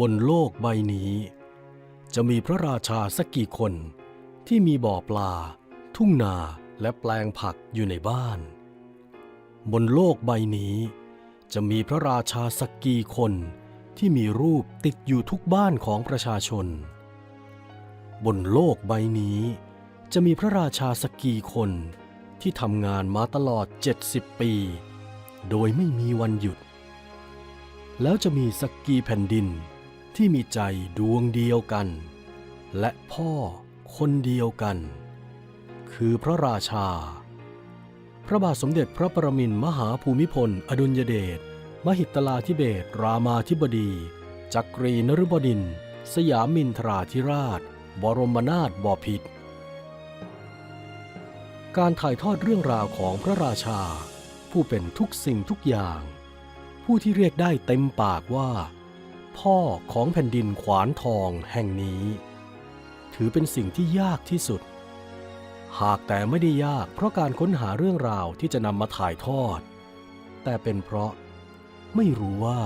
บนโลกใบนี้ จะมีพระราชาสักกี่คนที่มีบ่อปลา ทุ่งนาและแปลงผักอยู่ในบ้าน บนโลกใบนี้ จะมีพระราชาสักกี่คนที่มีรูปติดอยู่ทุกบ้านของประชาชน บนโลกใบนี้ จะมีพระราชาสักกี่คนที่ทำงานมาตลอด 70 ปี โดยไม่มีวันหยุด แล้วจะมีสักกี่แผ่นดิน ที่มีใจดวงเดียวกัน และพ่อคนเดียวกัน คือพระราชา พระบาทสมเด็จพระประมินมหาภูมิพล อดุลยเดชมหิตลาธิเบศรามาธิบดี จักรีนฤบดิน สยามินทราธิราช บรมนาถบพิตรการถ่ายทอดเรื่องราวของพระราชา ผู้เป็นทุกสิ่งทุกอย่าง ผู้ที่เรียกได้เต็มปากว่า พ่อของแผ่นดินขวานทองแห่งนี้ ถือเป็นสิ่งที่ยากที่สุด หากแต่ไม่ได้ยากเพราะการค้นหาเรื่องราวที่จะนำมาถ่ายทอด แต่เป็นเพราะไม่รู้ว่า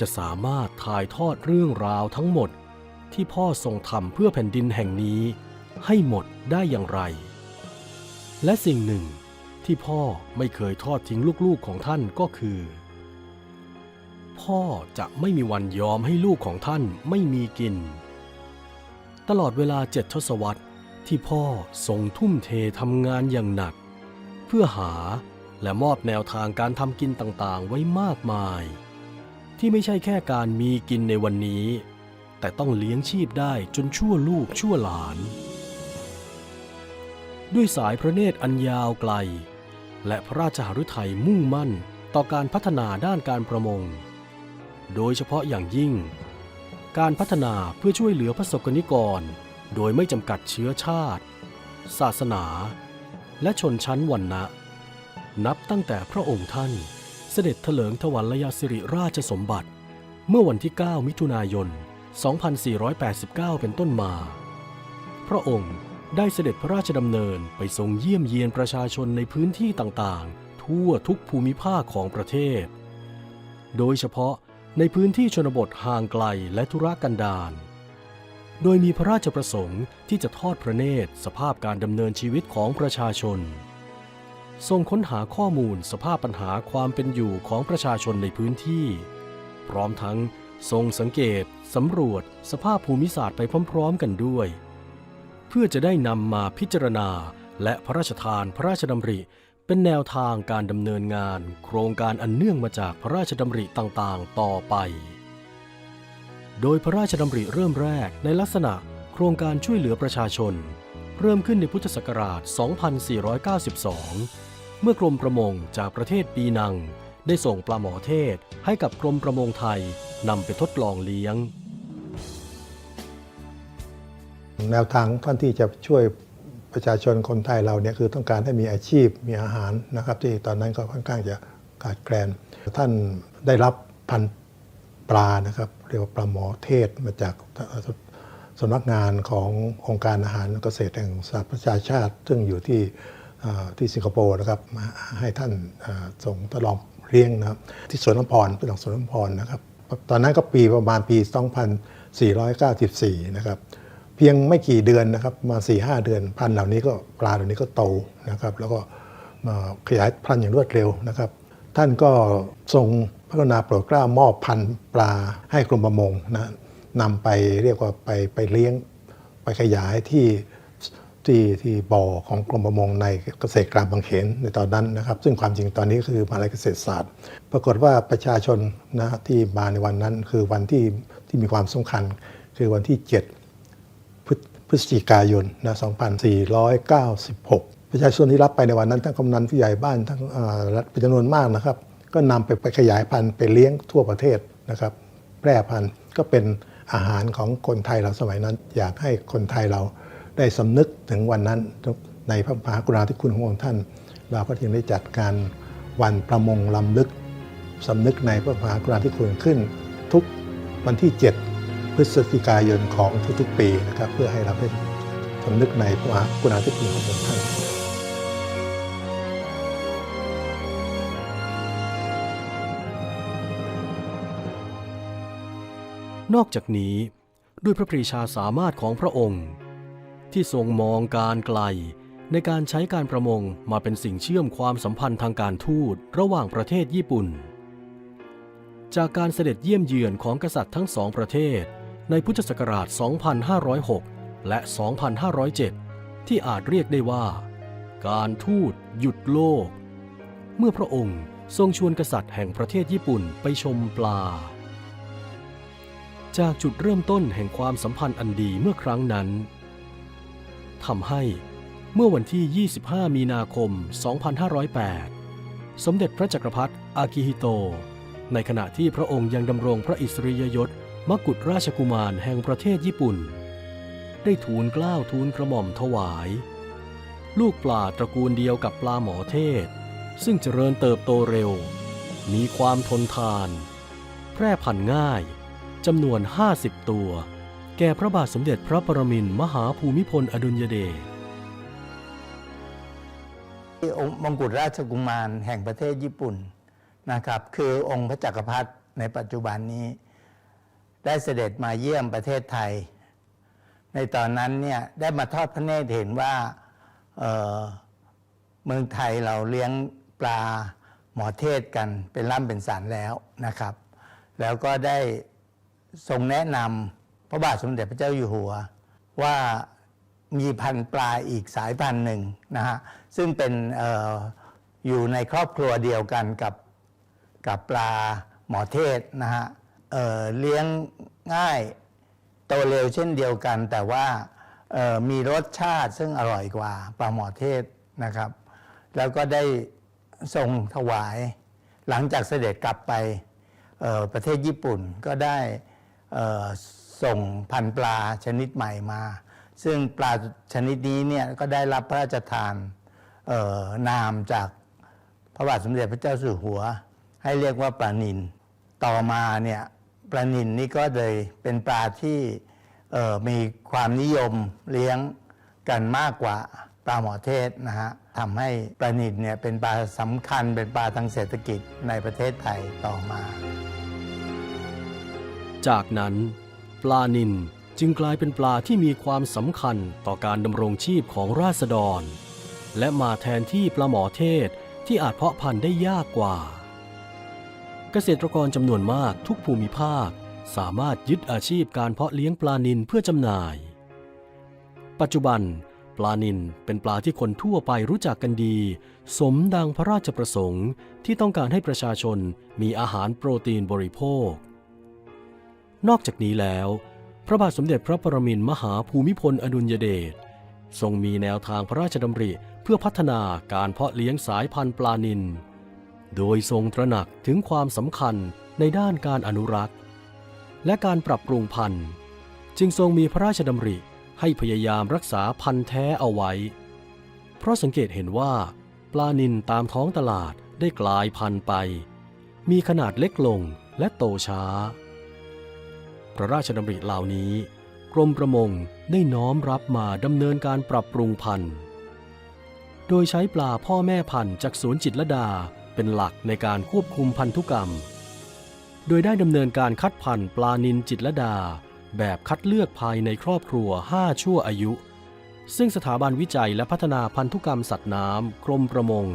จะสามารถถ่ายทอดเรื่องราวทั้งหมดที่พ่อทรงทำเพื่อแผ่นดินแห่งนี้ให้หมดได้อย่างไร และสิ่งหนึ่งที่พ่อไม่เคยทอดทิ้งลูกๆของท่านก็คือ พ่อจะไม่มีวันยอมให้ลูกของท่านไม่มีกิน ตลอดเวลาเจ็ดทศวรรษที่พ่อทรงทุ่มเททำงานอย่างหนัก เพื่อหาและมอบแนวทางการทำกินต่างๆ ไว้มากมาย ที่ไม่ใช่แค่การมีกินในวันนี้ แต่ต้องเลี้ยงชีพได้จนชั่วลูกชั่วหลาน ด้วยสายพระเนตรอันยาวไกล และพระราชหฤทัยมุ่งมั่นต่อการพัฒนาด้านการประมง โดยเฉพาะอย่างยิ่ง การพัฒนาเพื่อช่วยเหลือพระสกนิกร โดยไม่จำกัดเชื้อชาติ ศาสนา และชนชั้นวรรณะ นับตั้งแต่พระองค์ท่านเสด็จเถลิงถวัลยสิริราชสมบัติ เมื่อวันที่ 9 มิถุนายน 2489 เป็นต้นมา พระองค์ได้เสด็จพระราชดำเนินไปทรงเยี่ยมเยียนประชาชนในพื้นที่ต่างๆ ทั่วทุกภูมิภาคของประเทศ โดยเฉพาะ ในพื้นที่ชนบทห่างไกลและธุรกันดาร โดยมีพระราชประสงค์ที่จะทอดพระเนตรสภาพการดำเนินชีวิตของประชาชน ทรงค้นหาข้อมูลสภาพปัญหาความเป็นอยู่ของประชาชนในพื้นที่ พร้อมทั้งทรงสังเกตสำรวจสภาพภูมิศาสตร์ไปพร้อมๆกันด้วย เพื่อจะได้นำมาพิจารณาและพระราชทานพระราชดำริ เป็นแนวทางการดำเนินงานโครงการอันเนื่องมาจากพระราชดำริต่างๆ ต่อไป โดยพระราชดำริเริ่มแรกในลักษณะโครงการช่วยเหลือประชาชน เริ่มขึ้นในพุทธศักราช 2492 เมื่อกรมประมงจากประเทศปีนัง ได้ส่งปลาหมอเทศให้กับกรมประมงไทยนำไปทดลองเลี้ยง แนวทางท่านที่จะช่วย ประชาชนคนไทยเราเนี่ยคือต้องการให้มีอาชีพมีอาหารนะครับ ที่ตอนนั้นก็ค่อนข้างจะขาดแคลน ท่านได้รับพันปลานะครับ เรียกว่าปลาหมอเทศมาจากสำนักงานขององค์การอาหารเกษตรแห่งสหประชาชาติ ซึ่งอยู่ที่ที่สิงคโปร์นะครับมาให้ท่านส่งทดลองเลี้ยงนะครับที่สวนน้ำพรเป็นของสวนน้ำพรนะครับ ตอนนั้นก็ปีประมาณปี 2494 นะครับ พียงไม่กี่เดือนนะครับมา4ีหเดือนพันธุ์เหล่านี้ก็ปลาเหล่านี้ก็โตนะครับ แล้วก็มาขยายพันธุ์อย่างรวดเร็วนะครับ ท่านก็ทรงพระกรุณาโปรดเกล้ามอบพันธุ์ปลาให้กรมประมงนะนำไปเรียกว่าไปไปเลี้ยง ไปขยายที่ที่ที่บ่อของกรมประมงในเกษตรกลางบางเขนในตอนนั้นนะครับ ซึ่งความจริงตอนนี้คือมหาลัยเกษตรศาสตร์ ปรากฏว่าประชาชนนะที่มาในวันนั้นคือวันที่ที่มีความสำคัญคือวันที่ 7 พฤศจิกายนนะ2496 ประชาชนที่รับไปในวันนั้นทั้งกำนันผู้ใหญ่บ้านทั้งเอ่อรัฐเป็นจำนวนมากนะครับ ก็นำไปไปขยายพันธุ์ไปเลี้ยงทั่วประเทศนะครับแพร่พันธุ์ก็เป็นอาหารของคนไทยเราสมัยนั้น อยากให้คนไทยเราได้สำนึกถึงวันนั้นในพระมหากรุณาธิคุณขององค์ท่าน เราก็จึงได้จัดการวันประมงลำลึกสำนึกในพระมหากรุณาธิคุณขึ้น ทุกวันที่7 ศจิกายนของทุกๆปีนะครับเพื่อให้เราได้สำนึกในพระกรุณาธิคุณขององค์ท่านนอกจากนี้ด้วยพระปรีชาสามารถของพระองค์ ที่ทรงมองการไกลในการใช้การประมงมาเป็นสิ่งเชื่อมความสัมพันธ์ทางการทูตระหว่างประเทศญี่ปุ่น จากการเสด็จเยี่ยมเยือนของกษัตริย์ทั้งสองประเทศ ในพุทธศักราช 2506 และ 2507 ที่อาจเรียกได้ว่า การทูตหยุดโลก เมื่อพระองค์ทรงชวนกษัตริย์แห่งประเทศญี่ปุ่นไปชมปลา จากจุดเริ่มต้นแห่งความสัมพันธ์อันดีเมื่อครั้งนั้นทำให้เมื่อวันที่ 25 มีนาคม 2508 สมเด็จพระจักรพรรดิอากิฮิโต ในขณะที่พระองค์ยังดำรงพระอิสริยยศ มกุฎราชกุมารแห่งประเทศญี่ปุ่น ได้ทูลกล้าวทูลกระหม่อมถวาย ลูกปลาตระกูลเดียวกับปลาหมอเทศ ซึ่งเจริญเติบโตเร็ว มีความทนทาน แพร่พันธุ์ง่ายจำนวน 50 ตัว แก่พระบาทสมเด็จพระปรมินมหาภูมิพลอดุลยเดชองค์มงกุฎราชกุมารแห่งประเทศญี่ปุ่นนะครับ คือองค์พระจักรพรรดิในปัจจุบันนี้ ได้เสด็จมาเยี่ยมประเทศไทย ในตอนนั้นเนี่ยได้มาทอดพระเนตรเห็นว่าเเมืองไทยเราเลี้ยงปลาหมอเทศกันเป็นร่ำเป็นสันแล้วนะครับ แล้วก็ได้ทรงแนะนำพระบาทสมเด็จพระเจ้าอยู่หัว ว่ามีพันธุ์ปลาอีกสายพันธุ์หนึ่งนะฮะซึ่งเป็นอออยู่ในครอบครัวเดียวกันกับกับปลาหมอเทศนะฮะ เเลี้ยงง่ายโตเร็วเช่นเดียวกัน แต่ว่ามีรสชาติซึ่งอร่อยกว่าปลาหมอเทศนะครับ แล้วก็ได้ทรงถวาย หลังจากเสด็จกลับไปประเทศญี่ปุ่นก็ได้ส่งพันปลาชนิดใหม่มา ซึ่งปลาชนิดนี้เนี่ยก็ได้รับพระราชทานนามจากพระบาทสมเด็จพระเจ้าอยู่หัว ให้เรียกว่าปลานินต่อมาเนี่ย ปลานินนี่ก็เลยเป็นปลาที่มีความนิยมเลี้ยงกันมากกว่าปลาหมอเทศนะฮะทำให้ปลานินเนี่ยเป็นปลาสำคัญเป็นปลาทางเศรษฐกิจในประเทศไทยต่อมา จากนั้น ปลานิลจึงกลายเป็นปลาที่มีความสำคัญต่อการดำรงชีพของราษฎร และมาแทนที่ปลาหมอเทศที่อาจเพาะพันธุ์ได้ยากกว่า เกษตรกรจำนวนมากทุกภูมิภาค สามารถยึดอาชีพการเพาะเลี้ยงปลานิลเพื่อจำหน่าย ปัจจุบัน ปลานิลเป็นปลาที่คนทั่วไปรู้จักกันดี สมดังพระราชประสงค์ที่ต้องการให้ประชาชนมีอาหารโปรตีนบริโภค นอกจากนี้แล้ว พระบาทสมเด็จพระปรมินทมหาภูมิพลอดุลยเดชทรงมีแนวทางพระราชดำริเพื่อพัฒนาการเพาะเลี้ยงสายพันธุ์ปลานิล โดยทรงตระหนักถึงความสำคัญในด้านการอนุรักษ์ และการปรับปรุงพันธุ์ จึงทรงมีพระราชดำริให้พยายามรักษาพันธุ์แท้เอาไว้ เพราะสังเกตเห็นว่าปลานิลตามท้องตลาดได้กลายพันธุ์ไป มีขนาดเล็กลงและโตช้า พระราชดำริเหล่านี้ กรมประมงได้น้อมรับมาดำเนินการปรับปรุงพันธุ์ โดยใช้ปลาพ่อแม่พันธุ์จากสวนจิตรลดา เป็นหลักในการควบคุมพันธุกรรม โดยได้ดำเนินการคัดพันธุ์ปลานินจิตรดา แบบคัดเลือกภายในครอบครัว 5 ชั่วอายุ ซึ่งสถาบันวิจัยและพัฒนาพันธุกรรมสัตว์น้ำกรมประมง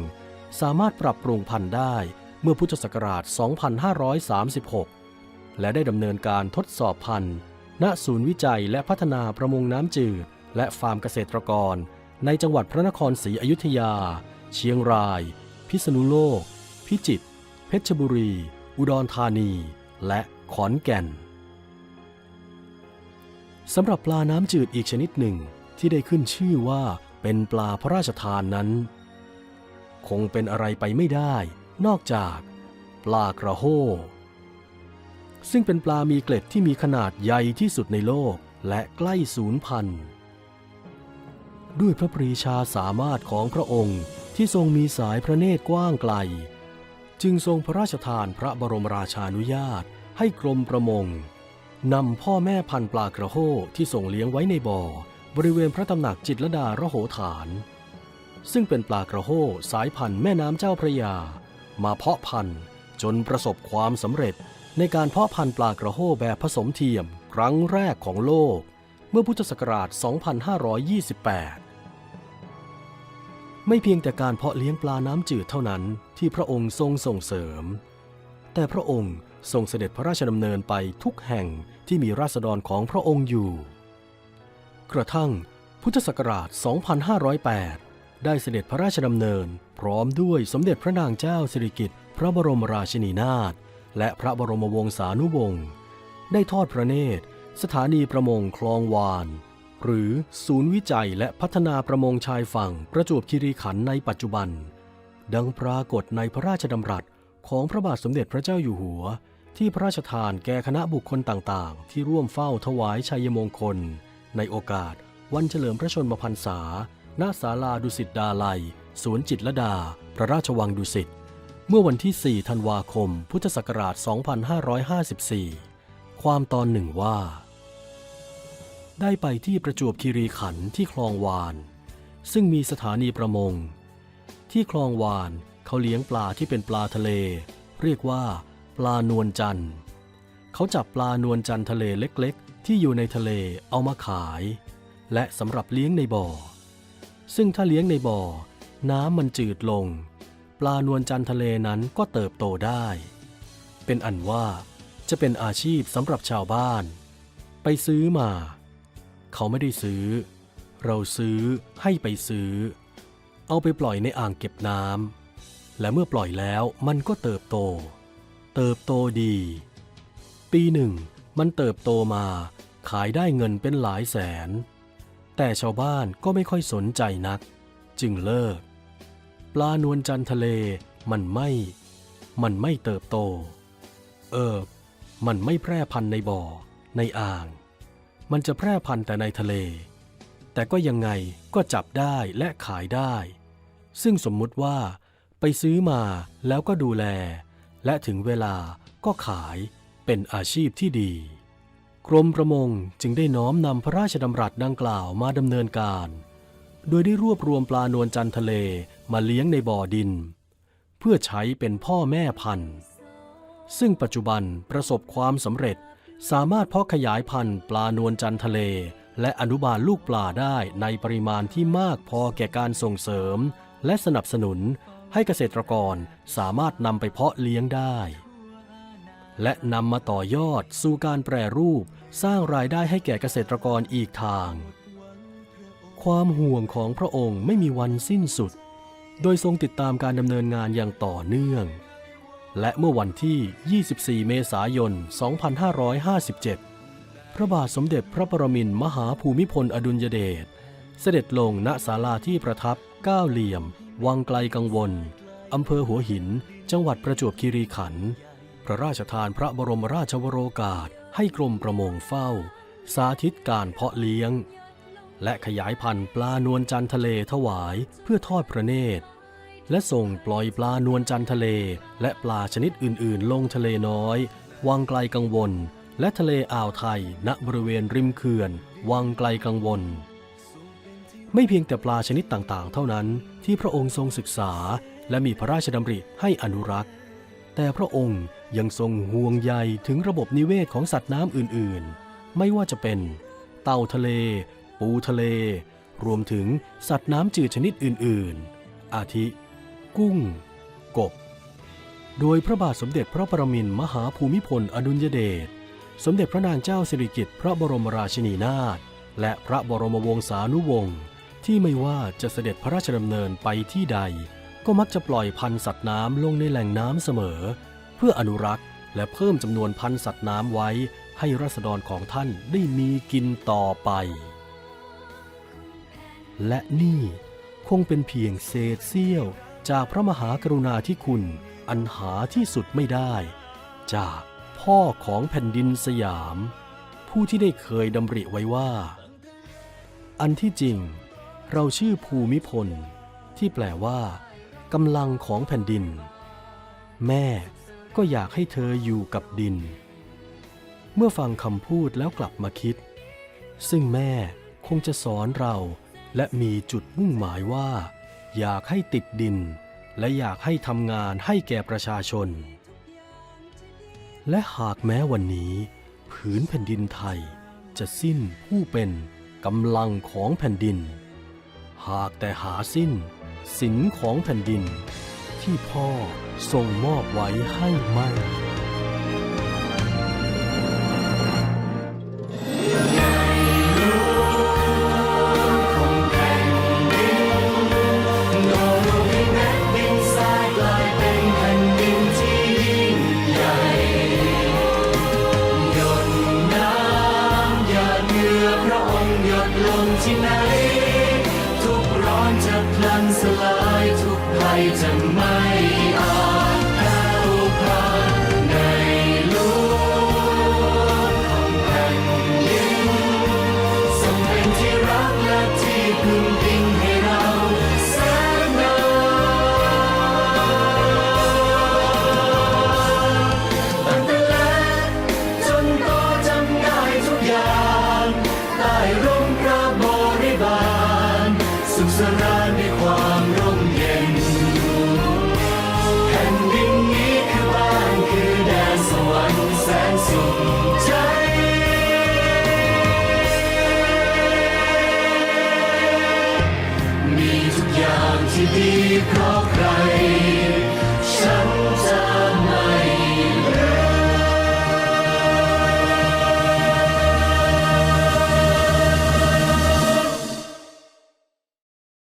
สามารถปรับปรุงพันธุ์ได้เมื่อพุทธศักราช 2536 และได้ดำเนินการทดสอบพันธุ์ ณ ศูนย์วิจัยและพัฒนาประมงน้ำจืด และฟาร์มเกษตรกร ในจังหวัดพระนครศรีอยุธยา เชียงราย พิษณุโลก พิจิตร เพชรบุรี อุดรธานี และขอนแก่น สำหรับปลาน้ำจืดอีกชนิดหนึ่งที่ได้ขึ้นชื่อว่าเป็นปลาพระราชทานนั้น คงเป็นอะไรไปไม่ได้ นอกจากปลากระโห้ซึ่งเป็นปลามีเกล็ดที่มีขนาดใหญ่ที่สุดในโลกและใกล้สูญพันธุ์ด้วยพระปรีชาสามารถของพระองค์ที่ทรงมีสายพระเนตรกว้างไกล จึงทรงพระราชทานพระบรมราชานุญาต ให้กรมประมงนำพ่อแม่พันปลากระโหที่ส่งเลี้ยงไว้ในบ่อ บริเวณพระตำหนักจิตรดาระโหฐาน ซึ่งเป็นปลากระโหสายพันธุ์แม่น้ำเจ้าพระยา มาเพาะพันธุ์จนประสบความสำเร็จในการเพาะพันธุ์ปลากระโหแบบผสมเทียม ครั้งแรกของโลก เมื่อพุทธศักราช 2528 ไม่เพียงแต่การเพาะเลี้ยงปลาน้ำจืดเท่านั้นที่พระองค์ทรงส่งเสริม แต่พระองค์ทรงเสด็จพระราชดำเนินไปทุกแห่งที่มีราษฎรของพระองค์อยู่ กระทั่งพุทธศักราช 2508 ได้เสด็จพระราชดำเนิน พร้อมด้วยสมเด็จพระนางเจ้าสิริกิติ์พระบรมราชินีนาถและพระบรมวงศานุวงศ์ได้ทอดพระเนตร สถานีประมงคลองวาน หรือศูนย์วิจัยและพัฒนาประมงชายฝั่งประจวบคีรีขันธ์ในปัจจุบัน ดังปรากฏในพระราชดำรัสของพระบาทสมเด็จพระเจ้าอยู่หัว ที่พระราชทานแก่คณะบุคคลต่างๆ ที่ร่วมเฝ้าถวายชัยมงคล ในโอกาสวันเฉลิมพระชนมพรรษา ณ ศาลาดุสิตดาลัย สวนจิตรดา พระราชวังดุสิต เมื่อวันที่ 4 ธันวาคม พุทธศักราช 2554 ความตอนหนึ่งว่า ได้ไปที่ประจวบคีรีขันธ์ที่คลองวาน ซึ่งมีสถานีประมง ที่คลองวานเขาเลี้ยงปลาที่เป็นปลาทะเล เรียกว่า ปลานวลจันทร์เขาจับปลานวลจันทร์ทะเลเล็กๆ ที่อยู่ในทะเลเอามาขาย และสำหรับเลี้ยงในบ่อ ซึ่งถ้าเลี้ยงในบ่อ น้ำมันจืดลง ปลานวลจันทร์ทะเลนั้นก็เติบโตได้ เป็นอันว่าจะเป็นอาชีพสำหรับชาวบ้าน ไปซื้อมา เขาไม่ได้ซื้อ เราซื้อให้ไปซื้อ เอาไปปล่อยในอ่างเก็บน้ำและเมื่อปล่อยแล้วมันก็เติบโต เติบโตดี ปีหนึ่งมันเติบโตมาขายได้เงินเป็นหลายแสน แต่ชาวบ้านก็ไม่ค่อยสนใจนัก จึงเลิก ปลานวลจันทร์ทะเลมันไม่ มันไม่เติบโต เออ มันไม่แพร่พันธุ์ในบ่อ ในอ่าง มันจะแพร่พันธุ์แต่ในทะเล แต่ก็ยังไงก็จับได้และขายได้ ซึ่งสมมุติว่าไปซื้อมาแล้วก็ดูแล และถึงเวลาก็ขายเป็นอาชีพที่ดี กรมประมงจึงได้น้อมนำพระราชดำรัสดังกล่าวมาดำเนินการ โดยได้รวบรวมปลานวลจันทร์ทะเลมาเลี้ยงในบ่อดิน เพื่อใช้เป็นพ่อแม่พันธุ์ ซึ่งปัจจุบันประสบความสำเร็จ สามารถเพาะขยายพันธุ์ปลานวลจันทะเล และอนุบาลลูกปลาได้ในปริมาณที่มากพอแก่การส่งเสริม และสนับสนุนให้เกษตรกรสามารถนำไปเพาะเลี้ยงได้ และนำมาต่อยอดสู่การแปรรูปสร้างรายได้ให้แก่เกษตรกรอีกทาง ความห่วงของพระองค์ไม่มีวันสิ้นสุด โดยทรงติดตามการดำเนินงานอย่างต่อเนื่อง และเมื่อวันที่ 24 เมษายน 2557 พระบาทสมเด็จพระปรมินทรมหาภูมิพลอดุลยเดช เสด็จลงณศาลาที่ประทับก้าเหลี่ยม วังไกลกังวล อำเภอหัวหิน จังหวัดประจวบคีรีขันธ์ พระราชทานพระบรมราชวโรกาส ให้กรมประมงเฝ้า สาธิตการเพาะเลี้ยง และขยายพันธุ์ปลานวลจันทะเลถวายเพื่อทอดพระเนตร และส่งปล่อยปลานวลจันทะเล และปลาชนิดอื่นๆ ลงทะเลน้อย วังไกลกังวล และทะเลอ่าวไทย ณบริเวณริมเขื่อน วังไกลกังวล ไม่เพียงแต่ปลาชนิดต่างๆ เท่านั้นที่พระองค์ทรงศึกษา และมีพระราชดำริให้อนุรักษ์ แต่พระองค์ยังทรงห่วงใยถึงระบบนิเวศของสัตว์น้ำอื่นๆ ไม่ว่าจะเป็น เต่าทะเล ปูทะเล รวมถึงสัตว์น้ำจืดชนิดอื่นๆ อาทิ กุ้ง กบ โดยพระบาทสมเด็จพระปรมินทรมหาภูมิพลอดุลยเดช สมเด็จพระนางเจ้าสิริกิติ์พระบรมราชินีนาถ และพระบรมวงศานุวงศ์ที่ไม่ว่าจะเสด็จพระราชดำเนินไปที่ใด ก็มักจะปล่อยพันธุ์สัตว์น้ำลงในแหล่งน้ำเสมอ เพื่ออนุรักษ์และเพิ่มจำนวนพันธุ์สัตว์น้ำไว้ให้รัษฎรของท่านได้มีกินต่อไป และนี่คงเป็นเพียงเศษเสี้ยว จากพระมหากรุณาธิคุณอันหาที่สุดไม่ได้ จากพ่อของแผ่นดินสยาม ผู้ที่ได้เคยดำริไว้ว่า อันที่จริง เราชื่อภูมิพล ที่แปลว่ากำลังของแผ่นดิน แม่ก็อยากให้เธออยู่กับดิน เมื่อฟังคำพูดแล้วกลับมาคิด ซึ่งแม่คงจะสอนเราและมีจุดมุ่งหมายว่า อยากให้ติดดิน และอยากให้ทำงานให้แก่ประชาชน และหากแม้วันนี้ ผืนแผ่นดินไทยจะสิ้นผู้เป็นกำลังของแผ่นดิน หากแต่หาสิ้นสินของแผ่นดิน ที่พ่อทรงมอบไว้ให้ไม่ หยดลงที่ไหน ทุกร้อนจะพลันสลายทุกภัยจะไม่อา มีทุ